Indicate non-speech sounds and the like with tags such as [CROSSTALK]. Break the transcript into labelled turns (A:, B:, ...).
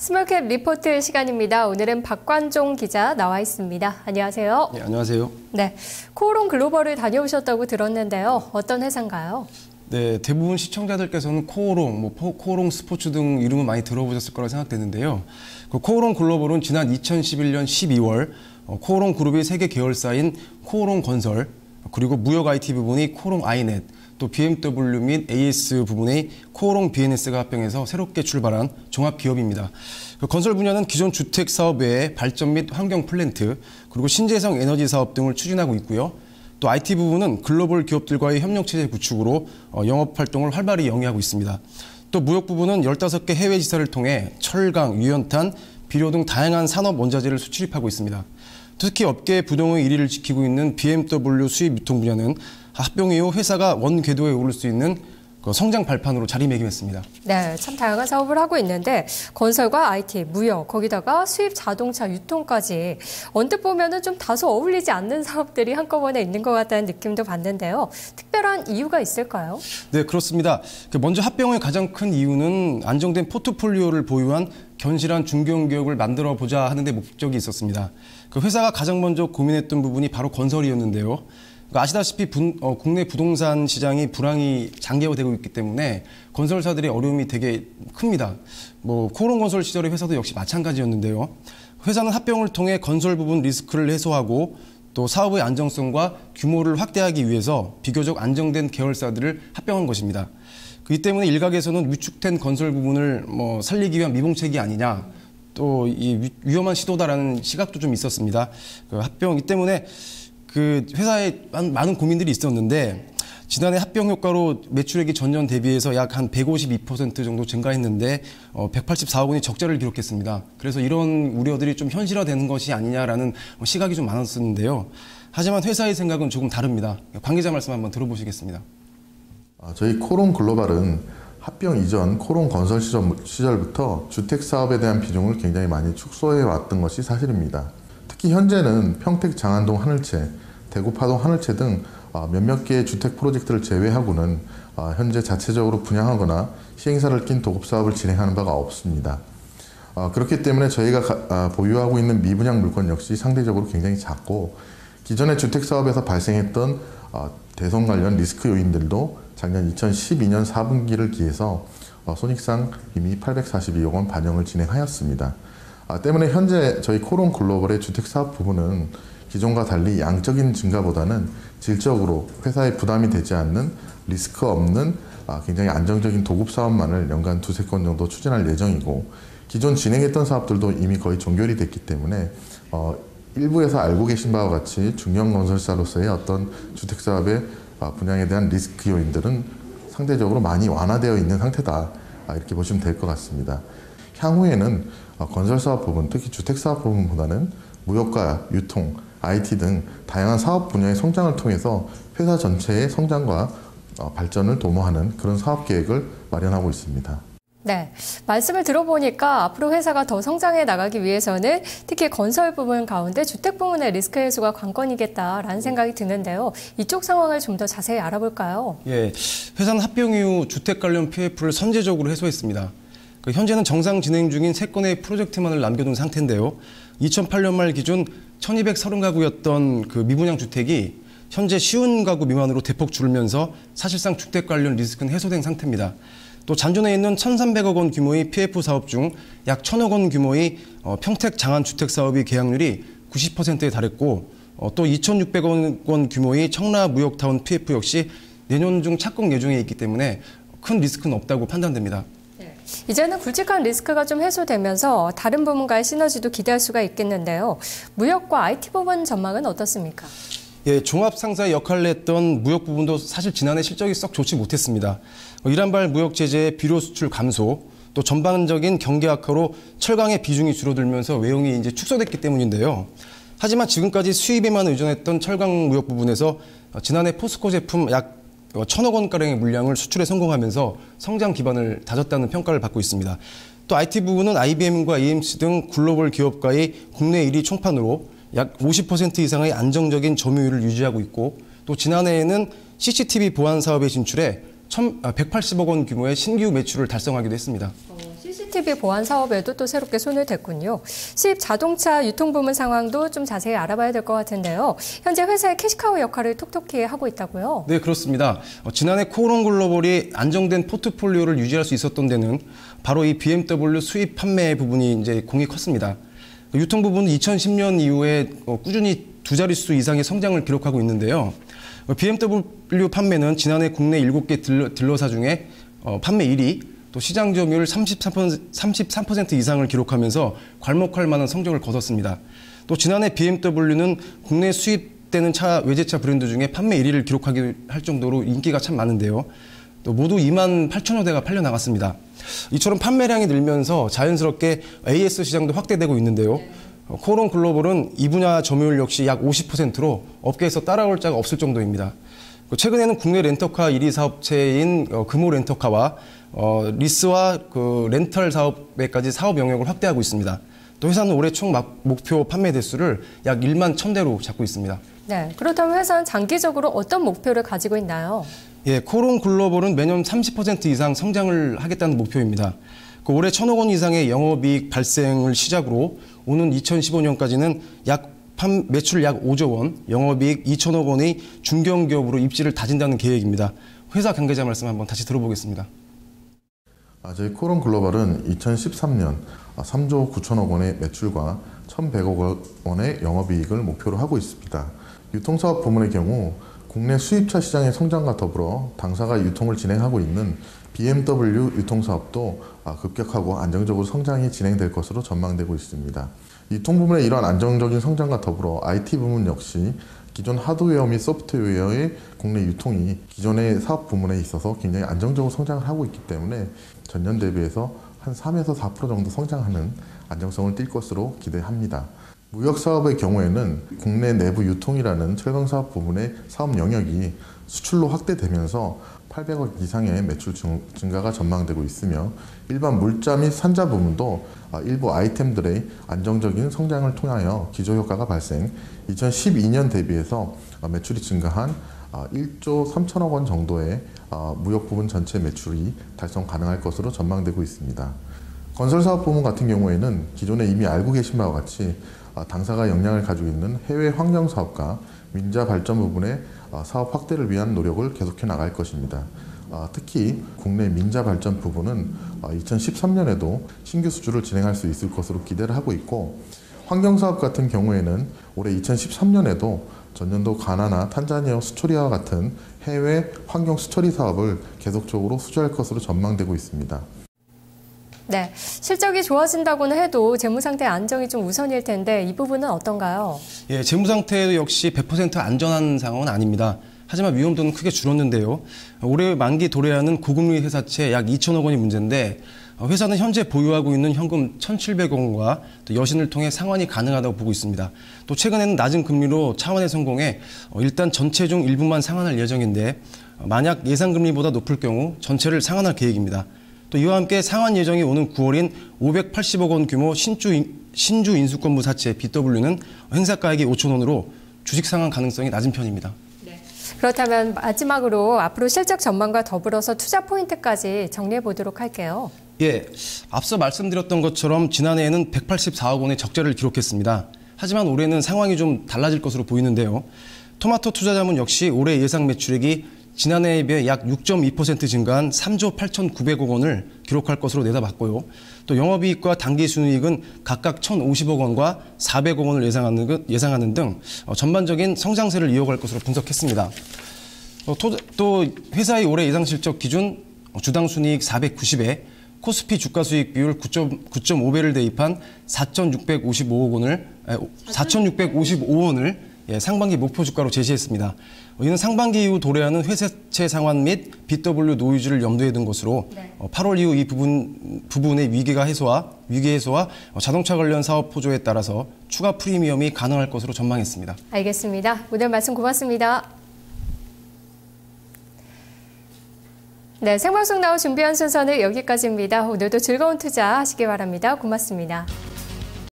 A: 스몰캡 리포트 시간입니다. 오늘은 박관종 기자 나와 있습니다. 안녕하세요.
B: 네, 안녕하세요.
A: 네, 코오롱 글로벌을 다녀오셨다고 들었는데요. 어떤 회사인가요?
B: 네, 대부분 시청자들께서는 코오롱, 뭐 코오롱 스포츠 등 이름은 많이 들어보셨을 거라 생각되는데요. 그 코오롱 글로벌은 지난 2011년 12월 어, 코오롱 그룹의 세계 계열사인 코오롱 건설 그리고 무역 IT 부분이 코오롱 아이넷 또 BMW 및 AS 부분의 코오롱 BNS가 합병해서 새롭게 출발한 종합 기업입니다. 그 건설 분야는 기존 주택 사업 외에 발전 및 환경 플랜트 그리고 신재생 에너지 사업 등을 추진하고 있고요. 또 IT 부분은 글로벌 기업들과의 협력 체제 구축으로 어, 영업 활동을 활발히 영위하고 있습니다. 또 무역 부분은 15개 해외 지사를 통해 철강, 유연탄, 비료 등 다양한 산업 원자재를 수출입하고 있습니다. 특히 업계 부동의 1위를 지키고 있는 BMW 수입 유통 분야는 합병 이후 회사가 원 궤도에 오를 수 있는 그 성장 발판으로 자리매김했습니다.
A: 네, 참 다양한 사업을 하고 있는데 건설과 IT, 무역, 거기다가 수입 자동차 유통까지 언뜻 보면은 좀 다소 어울리지 않는 [LAUGHS] 사업들이 한꺼번에 있는 것 같다는 느낌도 받는데요. 특별한 이유가 있을까요?
B: 네, 그렇습니다. 그 먼저 합병의 가장 큰 이유는 안정된 포트폴리오를 보유한 견실한 중견기업을 만들어 보자 하는 데 목적이 있었습니다. 그 회사가 가장 먼저 고민했던 부분이 바로 건설이었는데요. 그러니까 아시다시피 분, 어, 국내 부동산 시장이 불황이 장기화되고 있기 때문에 건설사들의 어려움이 되게 큽니다. 뭐 코론 건설 시절의 회사도 역시 마찬가지였는데요. 회사는 합병을 통해 건설 부분 리스크를 해소하고 또 사업의 안정성과 규모를 확대하기 위해서 비교적 안정된 계열사들을 합병한 것입니다. 그이 때문에 일각에서는 위축된 건설 부분을 뭐 살리기 위한 미봉책이 아니냐 또 이 위험한 시도다라는 시각도 좀 있었습니다. 그 합병 이 때문에 그 회사에 많은 고민들이 있었는데 지난해 합병 효과로 매출액이 전년 대비해서 약 한 152% 정도 증가했는데 어, 184억 원이 적자를 기록했습니다. 그래서 이런 우려들이 좀 현실화되는 것이 아니냐라는 시각이 좀 많았었는데요. 하지만 회사의 생각은 조금 다릅니다. 관계자 말씀 한번 들어보시겠습니다.
C: 아, 저희 코롱 글로벌은 합병 이전 코롱 건설 시절부터 주택 사업에 대한 비중을 굉장히 많이 축소해 왔던 것이 사실입니다. 특히 현재는 평택 장안동 하늘채, 대구 파동 하늘채 등 어, 몇몇 개의 주택 프로젝트를 제외하고는 어, 현재 자체적으로 분양하거나 시행사를 낀 도급 사업을 진행하는 바가 없습니다. 어, 그렇기 때문에 저희가 보유하고 있는 미분양 물건 역시 상대적으로 굉장히 작고 기존의 주택 사업에서 발생했던 대손 관련 리스크 요인들도 작년 2012년 4분기를 기해서 손익상 이미 842억 원 반영을 진행하였습니다. 아, 때문에 현재 저희 코론 글로벌의 주택 사업 부분은 기존과 달리 양적인 증가보다는 질적으로 회사에 부담이 되지 않는 리스크 없는 아, 굉장히 안정적인 도급 사업만을 연간 두세 건 정도 추진할 예정이고 기존 진행했던 사업들도 이미 거의 종결이 됐기 때문에 어, 일부에서 알고 계신 바와 같이 중형 건설사로서의 어떤 주택 사업의 아, 분양에 대한 리스크 요인들은 상대적으로 많이 완화되어 있는 상태다 이렇게 보시면 될 것 같습니다. 향후에는 어, 건설사업 부분, 특히 주택사업 부분보다는 무역과 유통, IT 등 다양한 사업 분야의 성장을 통해서 회사 전체의 성장과 어, 발전을 도모하는 그런 사업 계획을 마련하고 있습니다.
A: 네. 말씀을 들어보니까 앞으로 회사가 더 성장해 나가기 위해서는 특히 건설 부분 가운데 주택 부문의 리스크 해소가 관건이겠다라는 생각이 드는데요. 이쪽 상황을 좀 더 자세히 알아볼까요?
B: 예. 회사는 합병 이후 주택 관련 PF를 선제적으로 해소했습니다. 그 현재는 정상 진행 중인 세 건의 프로젝트만을 남겨둔 상태인데요. 2008년 말 기준 1230가구였던 그 미분양 주택이 현재 쉬운 가구 미만으로 대폭 줄면서 사실상 주택 관련 리스크는 해소된 상태입니다. 또 잔존해 있는 1,300억 원 규모의 PF 사업 중 약 1,000억 원 규모의 어, 평택 장안 주택 사업의 계약률이 90%에 달했고 어, 또 2,600억 원 규모의 청라 무역타운 PF 역시 내년 중 착공 예정에 있기 때문에 큰 리스크는 없다고 판단됩니다.
A: 이제는 굵직한 리스크가 좀 해소되면서 다른 부문과의 시너지도 기대할 수가 있겠는데요. 무역과 IT 부분 전망은 어떻습니까?
B: 예, 종합 상사의 역할을 했던 무역 부분도 사실 지난해 실적이 썩 좋지 못했습니다. 이란발 무역 제재의 비료 수출 감소, 또 전반적인 경기 악화로 철강의 비중이 줄어들면서 외용이 이제 축소됐기 때문인데요. 하지만 지금까지 수입에만 의존했던 철강 무역 부분에서 지난해 포스코 제품 약 어, 천억 원가량의 물량을 수출에 성공하면서 성장 기반을 다졌다는 평가를 받고 있습니다. 또 IT 부분은 IBM과 EMC 등 글로벌 기업과의 국내 1위 총판으로 약 50% 이상의 안정적인 점유율을 유지하고 있고 또 지난해에는 CCTV 보안 사업에 진출해 180억 원 규모의 신규 매출을 달성하기도 했습니다.
A: 어, CCTV 보안 사업에도 또 새롭게 손을 댔군요. 수입 자동차 유통 부문 상황도 좀 자세히 알아봐야 될 것 같은데요. 현재 회사의 캐시카우 역할을 톡톡히 하고 있다고요?
B: 네, 그렇습니다. 어, 지난해 코오롱 글로벌이 안정된 포트폴리오를 유지할 수 있었던 데는 바로 이 BMW 수입 판매 부분이 이제 공이 컸습니다. 그 유통 부분은 2010년 이후에 어, 꾸준히 두 자릿수 이상의 성장을 기록하고 있는데요. 어, BMW 판매는 지난해 국내 7개 딜러, 딜러사 중에 어, 판매 1위, 또 시장 점유율 33%, 33% 이상을 기록하면서 괄목할 만한 성적을 거뒀습니다. 또 지난해 BMW는 국내 수입되는 차 외제차 브랜드 중에 판매 1위를 기록하게 할 정도로 인기가 참 많은데요. 또 모두 2만 8천여 대가 팔려 나갔습니다. 이처럼 판매량이 늘면서 자연스럽게 AS 시장도 확대되고 있는데요. 어, 코론 글로벌은 이 분야 점유율 역시 약 50%로 업계에서 따라올 자가 없을 정도입니다. 그 최근에는 국내 렌터카 1위 사업체인 어, 금호 렌터카와 어, 리스와 그 렌털 사업에까지 사업 영역을 확대하고 있습니다. 또 회사는 올해 총 목표 판매 대수를 약 1만 1000대로 잡고 있습니다.
A: 네, 그렇다면 회사는 장기적으로 어떤 목표를 가지고 있나요?
B: 예, 코론 글로벌은 매년 30% 이상 성장을 하겠다는 목표입니다. 그 올해 천억 원 이상의 영업이익 발생을 시작으로 오는 2015년까지는 약 매출 약 5조 원, 영업이익 2천억 원의 중견기업으로 입지를 다진다는 계획입니다. 회사 관계자 말씀 한번 다시 들어보겠습니다.
C: 아, 저희 코론 글로벌은 2013년 3조 9천억 원의 매출과 1,100억 원의 영업이익을 목표로 하고 있습니다. 유통사업 부문의 경우 국내 수입차 시장의 성장과 더불어 당사가 유통을 진행하고 있는 BMW 유통사업도 아, 급격하고 안정적으로 성장이 진행될 것으로 전망되고 있습니다. 유통 부문의 이러한 안정적인 성장과 더불어 IT 부문 역시 기존 하드웨어 및 소프트웨어의 국내 유통이 기존의 사업 부문에 있어서 굉장히 안정적으로 성장을 하고 있기 때문에 전년 대비해서 한 3에서 4% 정도 성장하는 안정성을 띌 것으로 기대합니다. 무역 사업의 경우에는 국내 내부 유통이라는 철강 사업 부분의 사업 영역이 수출로 확대되면서 800억 이상의 매출 증가가 전망되고 있으며 일반 물자 및 산자 부문도 아, 일부 아이템들의 안정적인 성장을 통하여 기저효과가 발생 2012년 대비해서 매출이 증가한 1조 아, 3천억 원 정도의 아, 무역 부분 전체 매출이 달성 가능할 것으로 전망되고 있습니다. 건설사업 부문 같은 경우에는 기존에 이미 알고 계신 바와 같이 아, 당사가 역량을 가지고 있는 해외 환경 사업과 민자 발전 부분의 아, 사업 확대를 위한 노력을 계속해 나갈 것입니다. 아, 특히 국내 민자 발전 부분은 2013년에도 신규 수주를 진행할 수 있을 것으로 기대를 하고 있고 환경 사업 같은 경우에는 올해 2013년에도 전년도 가나나 탄자니아 수초리아와 같은 해외 환경 수처리 사업을 계속적으로 수주할 것으로 전망되고 있습니다.
A: 네, 실적이 좋아진다고는 해도 재무 상태 안정이 좀 우선일 텐데 이 부분은 어떤가요?
B: 예, 재무 상태 역시 100% 안전한 상황은 아닙니다. 하지만 위험도는 크게 줄었는데요. 올해 만기 도래하는 고금리 회사채 약 2천억 원이 문제인데 회사는 현재 보유하고 있는 현금 1,700억 원과 또 여신을 통해 상환이 가능하다고 보고 있습니다. 또 최근에는 낮은 금리로 차원의 성공에 어, 일단 전체 중 일부만 상환할 예정인데 만약 예상 금리보다 높을 경우 전체를 상환할 계획입니다. 또 이와 함께 상환 예정이 오는 9월인 580억 원 규모 신주, 신주 인수권부 사채 BW는 행사가액이 5천 원으로 주식 상환 가능성이 낮은 편입니다.
A: 네. 그렇다면 마지막으로 앞으로 실적 전망과 더불어서 투자 포인트까지 정리해 보도록 할게요.
B: 예, 앞서 말씀드렸던 것처럼 지난해에는 184억 원의 적자를 기록했습니다. 하지만 올해는 상황이 좀 달라질 것으로 보이는데요. 토마토 투자자문 역시 올해 예상 매출액이 지난해에 비해 약 6.2% 증가한 3조 8,900억 원을 기록할 것으로 내다봤고요. 또 영업이익과 당기순이익은 각각 1,050억 원과 400억 원을 예상하는, 예상하는 등 어, 전반적인 성장세를 이어갈 것으로 분석했습니다. 어, 또 회사의 올해 예상 실적 기준 주당 순이익 490에 코스피 주가 수익 비율 9.5배를 대입한 4,655억 원을 4,655원을 예, 상반기 목표 주가로 제시했습니다. 이는 상반기 이후 도래하는 회사채 상환 및 BW 노이즈를 염두에 둔 것으로 네. 8월 어, 이후 이 부분 부분의 위기가 해소와 위기 해소와 어, 자동차 관련 사업 포조에 따라서 추가 프리미엄이 가능할 것으로 전망했습니다.
A: 알겠습니다. 오늘 말씀 고맙습니다. 네, 생방송 나우 준비한 순서는 여기까지입니다. 오늘도 즐거운 투자 하시기 바랍니다. 고맙습니다.